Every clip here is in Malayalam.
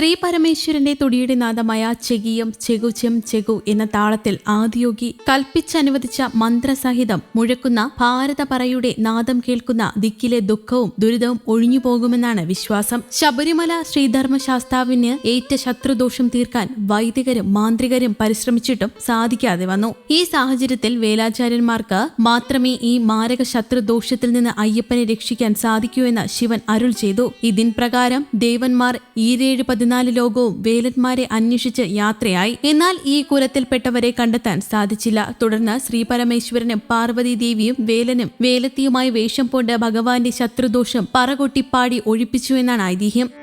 ശ്രീ പരമേശ്വരന്റെ തുടിയുടെ നാദമായ ചെകിയം ചെകുചെം ചെകു എന്ന താളത്തിൽ ആദിയോഗി കൽപ്പിച്ചനുവദിച്ച മന്ത്രസഹിതം മുഴക്കുന്ന ഭാരതപറയുടെ നാദം കേൾക്കുന്ന ദിക്കിലെ ദുഃഖവും ദുരിതവും ഒഴിഞ്ഞു പോകുമെന്നാണ് വിശ്വാസം. ശബരിമല ശ്രീധർമ്മശാസ്താവിന് ഏറ്റ ശത്രുദോഷം തീർക്കാൻ വൈദികരും മാന്ത്രികരും പരിശ്രമിച്ചിട്ടും സാധിക്കാതെ വന്നു. ഈ സാഹചര്യത്തിൽ വേലാചാര്യന്മാർക്ക് മാത്രമേ ഈ മാരക ശത്രുദോഷത്തിൽ നിന്ന് അയ്യപ്പനെ രക്ഷിക്കാൻ സാധിക്കൂ എന്ന് ശിവൻ അരുൾ ചെയ്തു. ഇതിൻ പ്രകാരം ദേവന്മാർ ഈരേഴ് പതിനാല് ലോകവും വേലന്മാരെ അന്വേഷിച്ച് യാത്രയായി. എന്നാൽ ഈ കുലത്തിൽപ്പെട്ടവരെ കണ്ടെത്താൻ സാധിച്ചില്ല. തുടർന്ന് ശ്രീ പരമേശ്വരനും പാർവതി ദേവിയും വേലനും വേലത്തിയുമായി വേഷം പോണ്ട് ഭഗവാന്റെ ശത്രുദോഷം പറകൊട്ടിപ്പാടി ഒഴിപ്പിച്ചു എന്നാണ് ഐതിഹ്യം.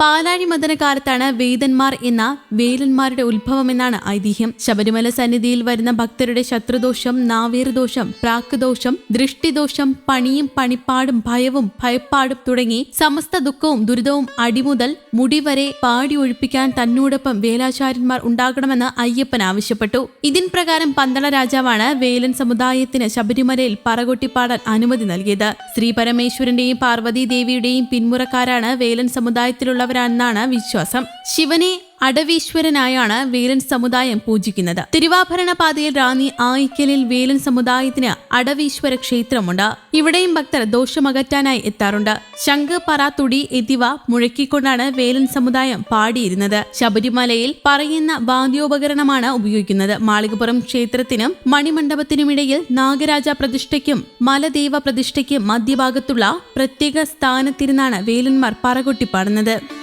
പാലാഴി മദനകാലത്താണ് വേദന്മാർ എന്ന വേലന്മാരുടെ ഉത്ഭവമെന്നാണ് ഐതിഹ്യം. ശബരിമല സന്നിധിയിൽ വരുന്ന ഭക്തരുടെ ശത്രുദോഷം നാവേറുദോഷം പ്രാക്കുദോഷം ദൃഷ്ടിദോഷം പണിയും പണിപ്പാടും ഭയവും ഭയപ്പാടും തുടങ്ങി സമസ്ത ദുഃഖവും ദുരിതവും അടിമുതൽ മുടി വരെ പാടി ഒഴിപ്പിക്കാൻ തന്നോടൊപ്പം വേലാചാര്യന്മാർ ഉണ്ടാകണമെന്ന് അയ്യപ്പൻ ആവശ്യപ്പെട്ടു. ഇതിൻ പ്രകാരം പന്തള രാജാവാണ് വേലൻ സമുദായത്തിന് ശബരിമലയിൽ പറകൊട്ടിപ്പാടാൻ അനുമതി നൽകിയത്. ശ്രീ പരമേശ്വരന്റെയും പാർവതി ദേവിയുടെയും പിന്മുറക്കാരാണ് വേലൻ സമുദായത്തിലുള്ളവരാണെന്നാണ് വിശ്വാസം. ശിവനെ അടവീശ്വരനായാണ് വേലൻ സമുദായം പൂജിക്കുന്നത്. തിരുവാഭരണ പാതയിൽ റാന്നി ആയിക്കലിൽ വേലൻ സമുദായത്തിന് അടവീശ്വര ക്ഷേത്രമുണ്ട്. ഇവിടെയും ഭക്തർ ദോഷമകറ്റാനായി എത്താറുണ്ട്. ശംഖ് പറ തുടി എന്നിവ മുഴക്കിക്കൊണ്ടാണ് വേലൻ സമുദായം പാടിയിരുന്നത്. ശബരിമലയിൽ പറയുന്ന വാദ്യോപകരണമാണ് ഉപയോഗിക്കുന്നത്. മാളികപ്പുറം ക്ഷേത്രത്തിനും മണിമണ്ഡപത്തിനുമിടയിൽ നാഗരാജ പ്രതിഷ്ഠയ്ക്കും മലദേവ പ്രതിഷ്ഠയ്ക്കും മധ്യഭാഗത്തുള്ള പ്രത്യേക സ്ഥാനത്തിരുന്നാണ് വേലന്മാർ പറകൊട്ടിപ്പാടുന്നത്